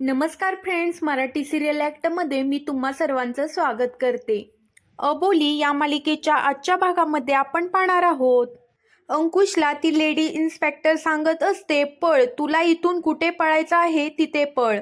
नमस्कार friends Marathi serial ॲक्टमध्ये मी तुम्हा सर्वांचं स्वागत करते. अबोली या मालिकेच्या आजच्या भागामध्ये आपण पाहणार आहोत. अंकुशला ती लेडी इन्स्पेक्टर सांगत असते पळ तुला इथून कुठे पळायचं आहे तिथे पळ.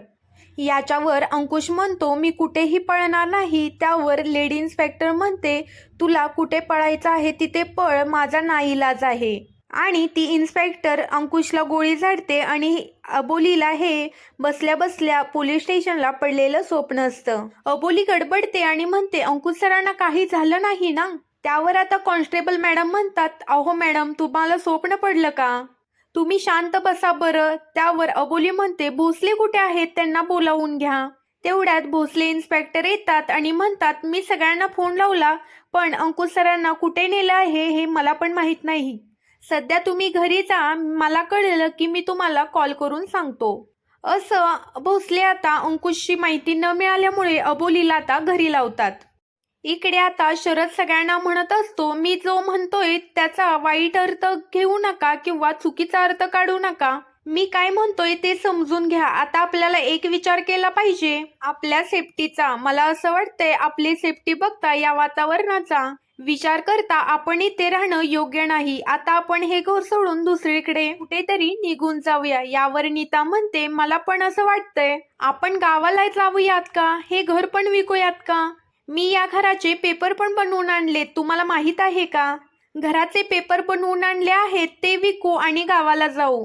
याच्यावर अंकुश म्हणतो मी कुठेही पळणार नाही. त्यावर लेडी इन्स्पेक्टर म्हणते तुला कुठे पळायचं आहे तिथे पळ माझा नाईलाज आहे. आणि ती इन्स्पेक्टर अंकुशला गोळी झाडते आणि अबोलीला हे बसल्या बसल्या पोलीस स्टेशनला पडलेलं स्वप्न असतं. अबोली गडबडते आणि म्हणते अंकुश सरांना काही झालं नाही ना? त्यावर आता कॉन्स्टेबल मॅडम म्हणतात अहो मॅडम तुम्हाला स्वप्न पडलं का? तुम्ही शांत बसा बरं. त्यावर अबोली म्हणते भोसले कुठे आहेत? त्यांना बोलावून घ्या. तेवढ्यात भोसले इन्स्पेक्टर येतात आणि म्हणतात मी सगळ्यांना फोन लावला पण अंकुश सरांना कुठे नेलं आहे हे मला पण माहीत नाही. सध्या तुम्ही घरी जा मला कळलं की मी तुम्हाला कॉल करून सांगतो. असं भोसले आता अंकुशची माहिती न मिळाल्यामुळे अबोलीला आता घरी लावतात. इकडे आता शरद सगळ्यांना म्हणत असतो मी जो म्हणतोय त्याचा वाईट अर्थ घेऊ नका किंवा चुकीचा अर्थ काढू नका. मी काय म्हणतोय ते समजून घ्या. आता आपल्याला एक विचार केला पाहिजे. आपल्या सेफ्टीचा मला असं वाटतंय आपली सेफ्टी बघता या वातावरणाचा. विचार करता आपण इथे राहणं योग्य नाही. आता आपण हे घर सोडून दुसरीकडे कुठेतरी निघून जाऊया यावर नीता म्हणते मला पण असं वाटतंय. आपण गावाला जाऊयात का? हे घर पण विकूयात का? मी या घराचे पेपर पण बनवून आणले तुम्हाला माहीत आहे का? घराचे पेपर बनवून आणले आहेत ते विकू आणि गावाला जाऊ.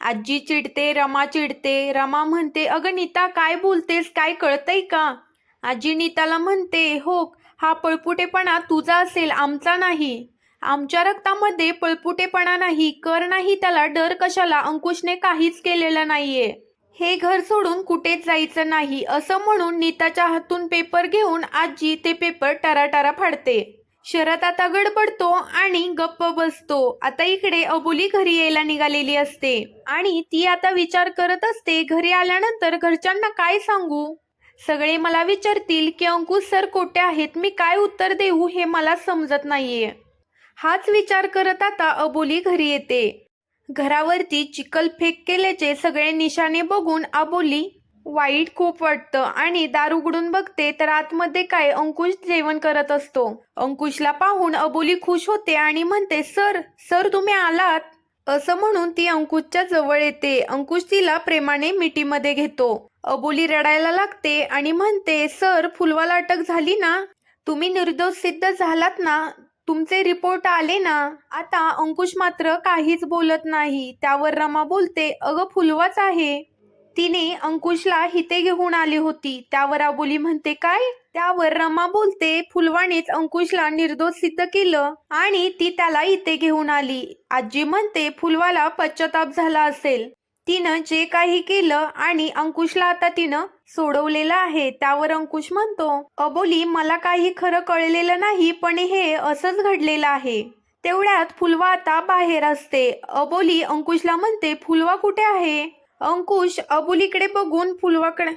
आजी चिडते रमा चिडते. रमा म्हणते अगं नीता काय बोलतेस? काय कळतंय का? आजी नीताला म्हणते हो हा पळपुटेपणा तुझा असेल आमचा नाही. आमच्या रक्तामध्ये पळपुटेपणा नाही कर नाही त्याला डर कशाला? अंकुशने काहीच केलेलं नाहीये. हे घर सोडून कुठेच जायचं नाही असं म्हणून नीताच्या हातून पेपर घेऊन आजी ते पेपर टराटरा फाडते. शरद आता गडबडतो आणि गप्प बसतो. आता इकडे अबोली घरी यायला निघालेली असते. आणि ती आता विचार करत असते घरी आल्यानंतर घरच्यांना काय सांगू? सगळे मला विचारतील की अंकुश सर कोठे आहेत? मी काय उत्तर देऊ हे मला समजत नाहीये. हाच विचार करत आता अबोली घरी येते. घरावरती चिखल फेक केल्याचे सगळे निशाणे बघून अबोली वाईट खूप वाटतं आणि दार उघडून बघते तर आतमध्ये काय अंकुश जेवण करत असतो. अंकुशला पाहून अबोली खुश होते आणि म्हणते सर सर तुम्ही आलात? असं म्हणून ती अंकुशच्या जवळ येते. अंकुश तिला प्रेमाने मिठीमध्ये घेतो. अबोली रडायला लागते आणि म्हणते सर फुलवाला अटक झाली ना? तुम्ही निर्दोष सिद्ध झालात ना? तुमचे रिपोर्ट आले ना? आता अंकुश मात्र काहीच बोलत नाही. त्यावर रमा बोलते अगं फुलवाच आहे. तिने अंकुशला हिते घेऊन आली होती. त्यावर अबोली म्हणते काय? त्यावर रमा बोलते फुलवाणीच अंकुशला निर्दोष सिद्ध केलं आणि ती त्याला इथे घेऊन आली. आजी म्हणते फुलवाला पश्चाताप झाला असेल. तिनं जे काही केलं आणि अंकुशला आता तिनं सोडवलेलं आहे. त्यावर अंकुश म्हणतो अबोली मला काही खरं कळलेलं नाही पण हे असंच घडलेलं आहे. तेवढ्यात फुलवा आता बाहेर असते. अबोली अंकुशला म्हणते फुलवा कुठे आहे? अंकुश अबोलीकडे बघून फुलवाकडे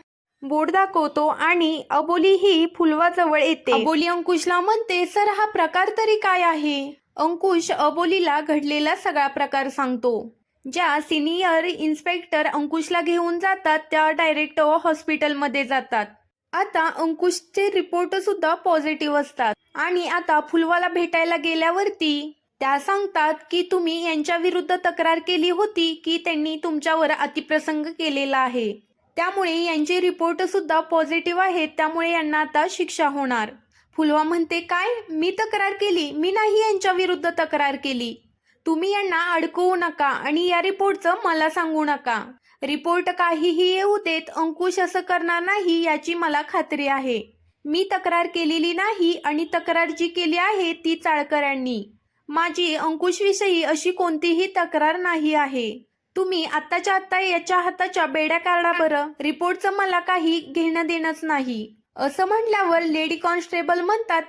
बोट दाखवतो आणि अबोली ही फुलवाजवळ येते. अबोली अंकुशला म्हणते सर हा प्रकार तरी काय आहे? अंकुश अबोलीला घडलेला सगळा प्रकार सांगतो. ज्या सिनियर इन्स्पेक्टर अंकुशला घेऊन जातात त्या डायरेक्ट हॉस्पिटलमध्ये जातात. आता अंकुशचे रिपोर्ट सुद्धा पॉझिटिव्ह असतात. आणि आता फुलवाला भेटायला गेल्यावरती त्या सांगतात की तुम्ही यांच्या विरुद्ध तक्रार केली होती की त्यांनी तुमच्यावर अतिप्रसंग केलेला आहे. त्यामुळे यांचे रिपोर्ट सुद्धा पॉझिटिव्ह आहेत त्यामुळे यांना आता शिक्षा होणार. फुलवा म्हणते काय? मी तक्रार केली? मी नाही यांच्या विरुद्ध तक्रार केली. तुम्ही यांना अडकवू नका आणि या रिपोर्टचं मला सांगू नका. रिपोर्ट काहीही येऊ देत अंकुश असं करणार नाही याची मला खात्री आहे. मी तक्रार केलेली नाही आणि तक्रार जी केली आहे ती चाळकरांनी माझी अंकुशविषयी अशी कोणतीही तक्रार नाही आहे. तुम्ही आत्ताच्या आत्ता याच्या हाताच्या बेड्या काढा बरं रिपोर्टचं मला काही घेणं देणंच नाही. असं म्हटल्यावर लेडी कॉन्स्टेबल म्हणतात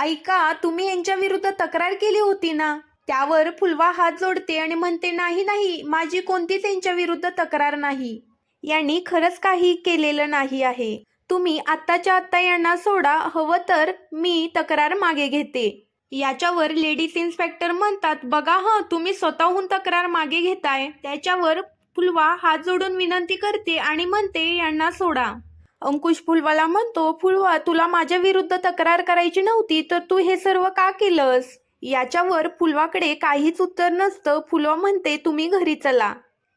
ऐका तुम्ही यांच्या विरुद्ध तक्रार केली होती ना? त्यावर फुलवा हात जोडते आणि म्हणते नाही नाही माझी कोणतीच यांच्या विरुद्ध तक्रार नाही. यांनी खरंच काही केलेलं नाही आहे. तुम्ही आत्ताच्या आत्ता यांना सोडा हवं तर मी तक्रार मागे घेते. याच्यावर लेडीज इन्स्पेक्टर म्हणतात बघा हं तुम्ही स्वतःहून तक्रार मागे घेताय. त्याच्यावर फुलवा हात जोडून विनंती करते आणि म्हणते यांना सोडा. अंकुश फुलवाला म्हणतो फुलवा तुला माझ्या विरुद्ध तक्रार करायची नव्हती तर तू हे सर्व का केलंस? याच्यावर फुलवाकडे काहीच उत्तर नसतं. फुलवा म्हणते तुम्ही घरी चला.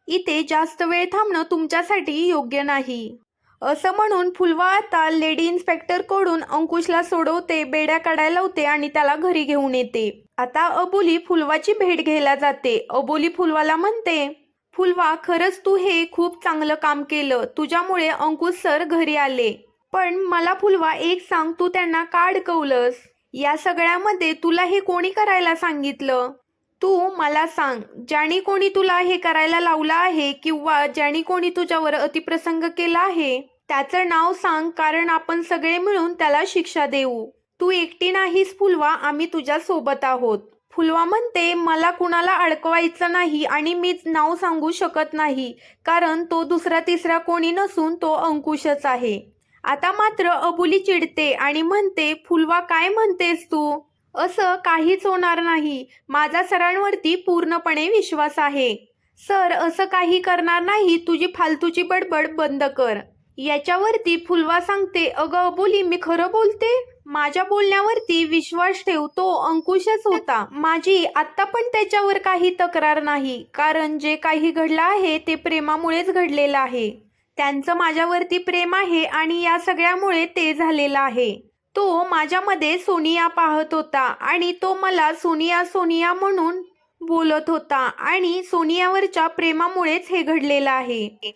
इथे जास्त वेळ थांबणं तुमच्यासाठी योग्य नाही. असं म्हणून फुलवा आता लेडी इन्स्पेक्टरकडून अंकुशला सोडवते बेड्या काढायला लावते आणि त्याला घरी घेऊन येते. आता अबोली फुलवाची भेट घ्यायला जाते. अबोली फुलवाला म्हणते फुलवा खरंच तू हे खूप चांगलं काम केलं. तुझ्यामुळे अंकुश सर घरी आले. पण मला फुलवा एक सांग तू त्यांना का अडकवलंस? या सगळ्यामध्ये तुला हे कोणी करायला सांगितलं? तू मला सांग ज्याने कोणी तुला हे करायला लावलं आहे किंवा ज्याने कोणी तुझ्यावर अतिप्रसंग केला आहे त्याचं नाव सांग कारण आपण सगळे मिळून त्याला शिक्षा देऊ. तू एकटी नाहीस फुलवा आम्ही तुझ्या सोबत आहोत. फुलवा म्हणते मला कुणाला अडकवायचं नाही आणि मीच नाव सांगू शकत नाही कारण तो दुसरा तिसरा कोणी नसून तो अंकुशच आहे. आता मात्र अबुली चिडते आणि म्हणते फुलवा काय म्हणतेस तू? असं काहीच होणार नाही. माझा सरांवरती पूर्णपणे विश्वास आहे. सर असं काही करणार नाही. तुझी फालतूची बडबड बंद कर. याच्यावरती फुलवा सांगते. अगं अबोली मी खरं बोलते? माझ्या बोलण्यावरती विश्वास ठेव. तो अंकुशच होता. माझी आत्ता पण त्याच्यावर काही तक्रार नाही. कारण जे काही घडलं आहे ते प्रेमामुळेच घडलेलं आहे. त्यांचं माझ्यावरती प्रेम आहे आणि या सगळ्यामुळे ते झालेलं आहे. तो माझ्यामध्ये सोनिया पाहत होता आणि तो मला सोनिया सोनिया म्हणून बोलत होता आणि सोनियावरच्या प्रेमामुळेच हे घडलेलं आहे.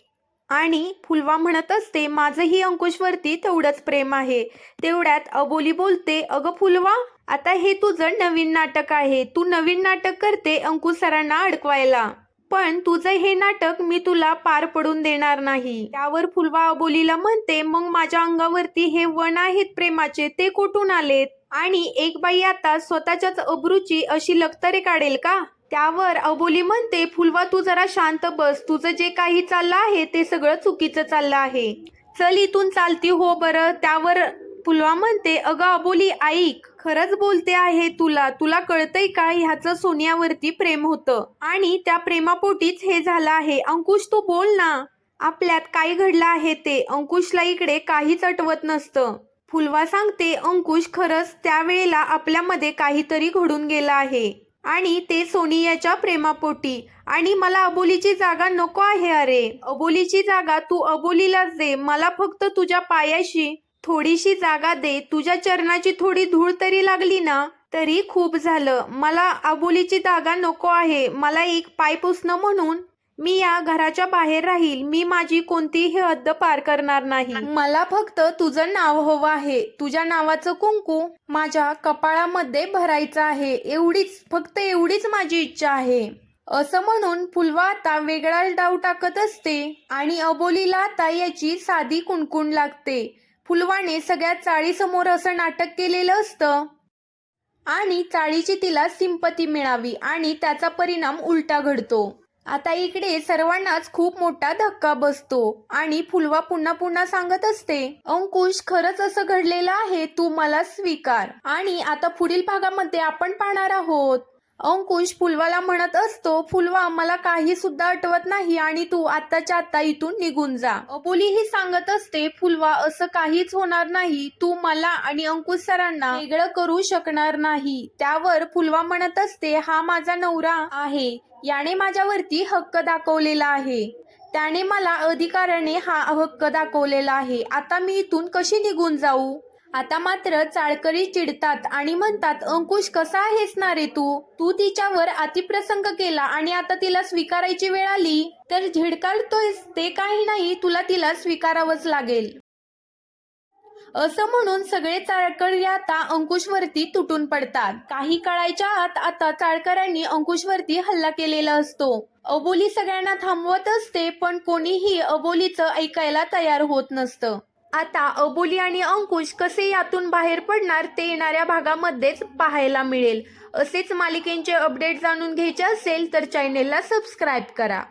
आणि फुलवा म्हणत असते माझंही अंकुशवरती तेवढंच प्रेम आहे. तेवढ्यात अबोली बोलते अगं फुलवा आता हे तुझं नवीन नाटक आहे. तू नवीन नाटक करते अंकुश सरांना अडकवायला. पण तुझं हे नाटक मी तुला पार पडून देणार नाही. त्यावर फुलवा अबोलीला म्हणते मग माझ्या अंगावरती हे वण आहेत प्रेमाचे ते कुठून आलेत? आणि एक बाई आता स्वतःच्याच अब्रूची अशी लखतरे काढेल का? त्यावर अबोली म्हणते फुलवा तू जरा शांत बस. तुझं जे काही चाललं आहे ते सगळं चुकीचं चाललं आहे. चल इथून चालती हो बरं. त्यावर फुलवा म्हणते अगं अबोली ऐक. खरंच बोलते आहे तुला तुला कळतंय का ह्याचं सोन्यावरती प्रेम होतं? आणि त्या प्रेमापोटीच हे झालं आहे. अंकुश तू बोल ना. आपल्यात काय घडलं आहे ते? अंकुशला इकडे काहीच अटवत नसतं. फुलवा सांगते अंकुश खरंच त्यावेळेला आपल्यामध्ये काहीतरी घडून गेलं आहे. आणि ते सोनियाच्या प्रेमापोटी. आणि मला अबोलीची जागा नको आहे अरे. अबोलीची जागा तू अबोलीलाच दे. मला फक्त तुझ्या पायाशी थोडीशी जागा दे तुझ्या चरणाची थोडी धूळ तरी लागली ना? तरी खूप झालं. मला अबोलीची जागा नको आहे. मला एक पाय पुसणं म्हणून. मी या घराच्या बाहेर राहील. मी माझी कोणतीही हद्द पार करणार नाही. मला फक्त तुझं नाव हवं आहे. तुझ्या नावाचं कुंकू माझ्या कपाळामध्ये भरायचं आहे. एवढीच फक्त एवढीच माझी इच्छा आहे. असं म्हणून फुलवा आता वेगळाच डाव टाकत असते आणि अबोलीला आता याची साधी कुणकुण लागते. फुलवाने सगळ्या चाळीसमोर असं नाटक केलेलं असतं. आणि चाळीची तिला सिंपती मिळावी आणि त्याचा परिणाम उलटा घडतो. आता इकडे सर्वांनाच खूप मोठा धक्का बसतो आणि फुलवा पुन्हा पुन्हा सांगत असते अंकुश खरंच असं घडलेलं आहे? तू मला स्वीकार. आणि आता पुढील भागामध्ये आपण पाहणार आहोत. अंकुश फुलवाला म्हणत असतो फुलवा मला काही सुद्धा आठवत नाही आणि तू आत्ताच्या आत्ता इथून निघून जा. अबोली ही सांगत असते फुलवा असं काहीच होणार नाही. तू मला आणि अंकुश सरांना वेगळं करू शकणार नाही. त्यावर फुलवा म्हणत असते हा माझा नवरा आहे. याने माझ्यावरती हक्क दाखवलेला आहे. त्याने मला अधिकाराने हा हक्क दाखवलेला आहे. आता मी इथून कशी निघून जाऊ? आता मात्र चाळकरी चिडतात आणि म्हणतात अंकुश कसा आहेस ना रे तू? तू तिच्यावर अतिप्रसंग केला आणि आता तिला स्वीकारायची वेळ आली? तर झिडकाळतोयस ते काही नाही तुला तिला स्वीकारावंच लागेल. असं म्हणून सगळे चाळकरी आता अंकुशवरती तुटून पडतात. काही काळाच्या आत आता चाळकऱ्यांनी अंकुशवरती हल्ला केलेला असतो. अबोली सगळ्यांना थांबवत असते पण कोणीही अबोलीचं ऐकायला तयार होत नसतं. आता अबोली आणि अंकुश कसे यातून बाहेर पडणार ते येणाऱ्या भागामध्येच पाहायला मिळेल. असेच मालिकेंचे अपडेट जाणून घ्यायचे असेल तर चॅनेलला सबस्क्राईब करा.